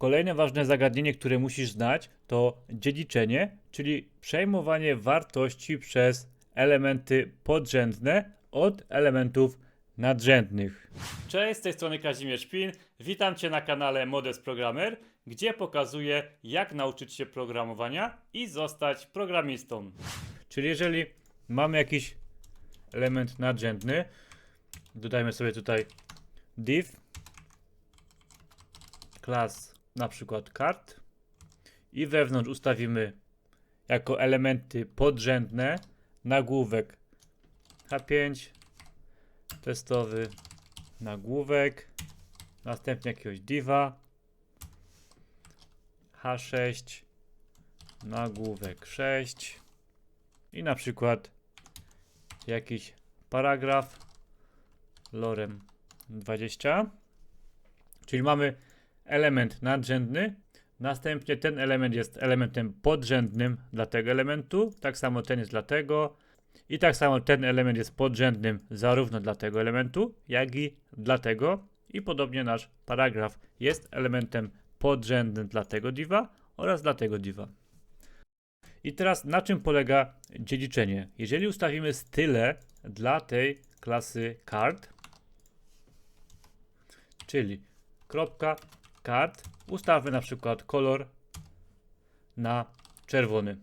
Kolejne ważne zagadnienie, które musisz znać, to dziedziczenie, czyli przejmowanie wartości przez elementy podrzędne od elementów nadrzędnych. Cześć, z tej strony Kazimierz Szpin. Witam Cię na kanale Modest Programmer, gdzie pokazuję, jak nauczyć się programowania i zostać programistą. Czyli jeżeli mamy jakiś element nadrzędny, dodajmy sobie tutaj div class na przykład kart i wewnątrz ustawimy jako elementy podrzędne nagłówek H5 testowy nagłówek następnie jakiegoś diva H6 nagłówek 6 i na przykład jakiś paragraf lorem 20 czyli mamy element nadrzędny. Następnie ten element jest elementem podrzędnym dla tego elementu. Tak samo ten jest dla tego. I tak samo ten element jest podrzędnym zarówno dla tego elementu jak i dla tego. I podobnie nasz paragraf jest elementem podrzędnym dla tego diva oraz dla tego diva. I teraz na czym polega dziedziczenie? Jeżeli ustawimy style dla tej klasy card, czyli kropka card, ustawmy na przykład kolor na czerwony.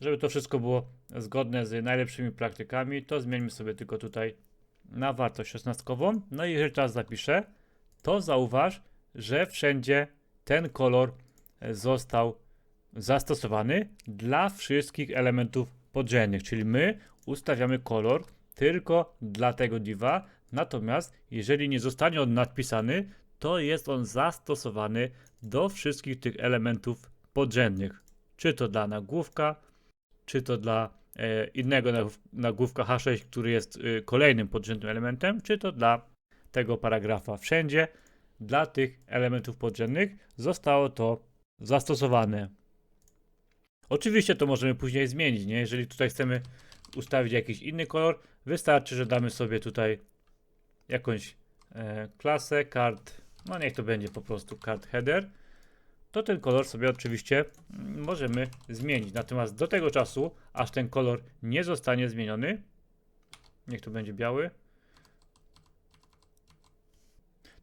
Żeby to wszystko było zgodne z najlepszymi praktykami, to zmieńmy sobie tylko tutaj na wartość 16. No i jeżeli teraz zapiszę, to zauważ, że wszędzie ten kolor został zastosowany dla wszystkich elementów podrzędnych, czyli my ustawiamy kolor tylko dla tego diva, natomiast jeżeli nie zostanie on nadpisany, to jest on zastosowany do wszystkich tych elementów podrzędnych, czy to dla nagłówka, czy to dla e, innego nagłów- nagłówka H6, który jest y, kolejnym podrzędnym elementem, czy to dla tego paragrafa. Wszędzie dla tych elementów podrzędnych zostało to zastosowane. Oczywiście to możemy później zmienić, nie? Jeżeli tutaj chcemy ustawić jakiś inny kolor, wystarczy, że damy sobie tutaj jakąś e, klasę, kart, no niech to będzie po prostu kart header, to ten kolor sobie oczywiście mm, możemy zmienić. Natomiast do tego czasu, aż ten kolor nie zostanie zmieniony, niech to będzie biały,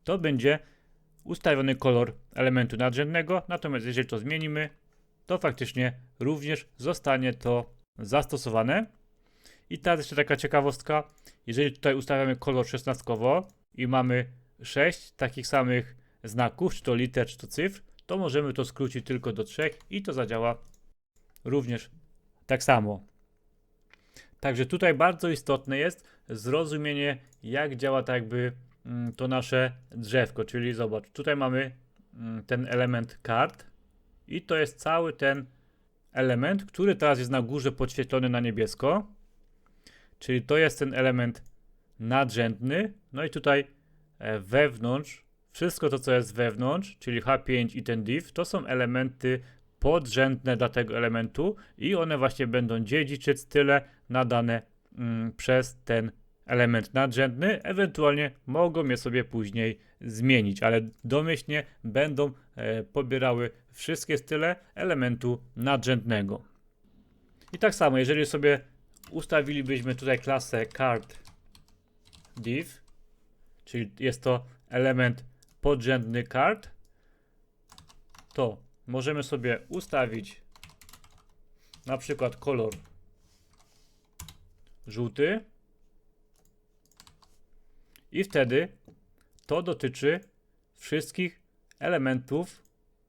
to będzie ustawiony kolor elementu nadrzędnego, natomiast jeżeli to zmienimy, to faktycznie również zostanie to zastosowane. I teraz jeszcze taka ciekawostka, jeżeli tutaj ustawiamy kolor 16 i mamy 6 takich samych znaków, czy to liter, czy to cyfr, to możemy to skrócić tylko do 3 i to zadziała również tak samo. Także tutaj bardzo istotne jest zrozumienie, jak działa tak jakby mm, to nasze drzewko, czyli zobacz, tutaj mamy mm, ten element kart i to jest cały ten element, który teraz jest na górze podświetlony na niebiesko, czyli to jest ten element nadrzędny, no i tutaj e, wewnątrz, wszystko to co jest wewnątrz, czyli H5 i ten div, to są elementy podrzędne dla tego elementu i one właśnie będą dziedziczyć style nadane mm, przez ten element nadrzędny, ewentualnie mogą je sobie później zmienić, ale domyślnie będą e, pobierały wszystkie style elementu nadrzędnego. I tak samo, jeżeli sobie ustawilibyśmy tutaj klasę card div, czyli jest to element podrzędny card, to możemy sobie ustawić na przykład kolor żółty i wtedy to dotyczy wszystkich elementów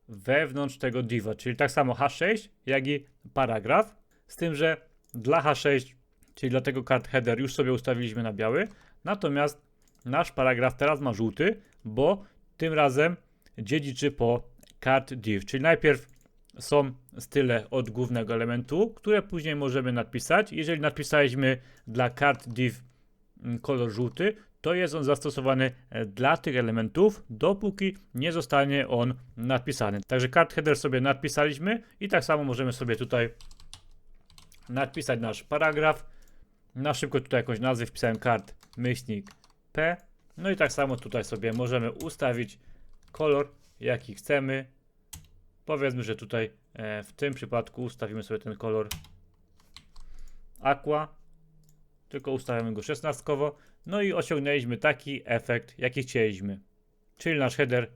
wewnątrz tego diva, czyli tak samo H6, jak i paragraf, z tym, że dla H6, czyli dla tego card header już sobie ustawiliśmy na biały, natomiast nasz paragraf teraz ma żółty, bo tym razem dziedziczy po card div, czyli najpierw są style od głównego elementu, które później możemy nadpisać. Jeżeli napisaliśmy dla card div mm, kolor żółty, to jest on zastosowany e, dla tych elementów, dopóki nie zostanie on nadpisany. Także card header sobie nadpisaliśmy i tak samo możemy sobie tutaj nadpisać nasz paragraf. Na szybko tutaj jakąś nazwę wpisałem card myślnik p. No i tak samo tutaj sobie możemy ustawić kolor, jaki chcemy. Powiedzmy, że tutaj e, w tym przypadku ustawimy sobie ten kolor aqua, tylko ustawiamy go szesnastkowo. No i osiągnęliśmy taki efekt, jaki chcieliśmy. Czyli nasz header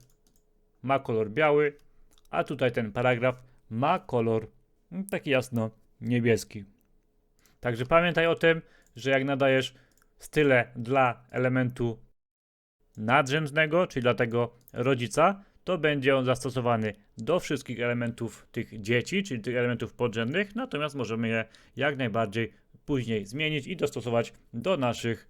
ma kolor biały, a tutaj ten paragraf ma kolor taki jasno niebieski. Także pamiętaj o tym, że jak nadajesz style dla elementu nadrzędnego, czyli dla tego rodzica, to będzie on zastosowany do wszystkich elementów tych dzieci, czyli tych elementów podrzędnych, natomiast możemy je jak najbardziej później zmienić i dostosować do naszych